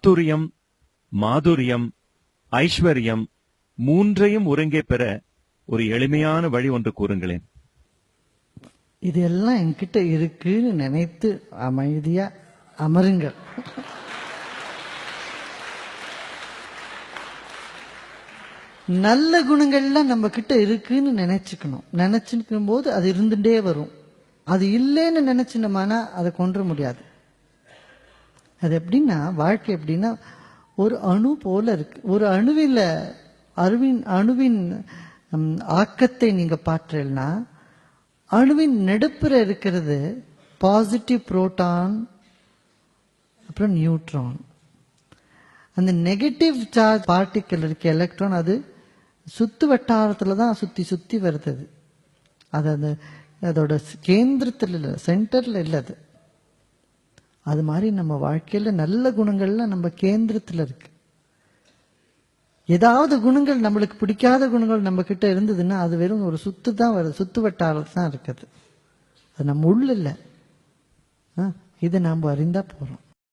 மாத்துரியம் மாதுரியம் ஐஸ்வர்யம் மூன்றையும் ஒருங்கே பெற ஒரு எளிமையான வழி ஒன்று கூறுங்களேன். இதெல்லாம் என்கிட்ட இருக்குன்னு நினைத்து அமைதியா அமருங்கள். நல்ல குணங்கள்லாம் நம்ம கிட்ட இருக்குன்னு நினைச்சுக்கணும். நினைச்சுக்கும் போது அது இருந்துட்டே வரும். அது இல்லைன்னு நினைச்சினோம்னா அதை கொன்ற முடியாது. அது எப்படின்னா வாழ்க்கை எப்படின்னா ஒரு அணு போல இருக்கு. ஒரு அணுவில் அணுவின் அணுவின் ஆக்கத்தை நீங்க பார்த்தீங்கன்னா அணுவின் நெடுப்புற இருக்கிறது பாசிட்டிவ் புரோட்டான் அப்புறம் நியூட்ரான் அந்த நெகட்டிவ் சார்ஜ் பார்ட்டிக்கல் இருக்க எலக்ட்ரான் அது சுத்து வட்டாரத்தில் தான் சுற்றி சுற்றி வருது அது. அது அந்த அதோட கேந்திரத்தில் இல்லை சென்டரில் இல்லை அது. அது மாதிரி நம்ம வாழ்க்கையில் நல்ல குணங்கள்லாம் நம்ம கேந்திரத்தில் இருக்கு. ஏதாவது குணங்கள் நம்மளுக்கு பிடிக்காத குணங்கள் நம்ம கிட்ட இருந்ததுன்னா அது வெறும் ஒரு சுத்து தான் வருது சுத்து வட்டாரத்தில் தான் இருக்குது. அது நம்ம உள்ள இல்லை. ஆ, இதை நாம் அறிந்தா போகிறோம்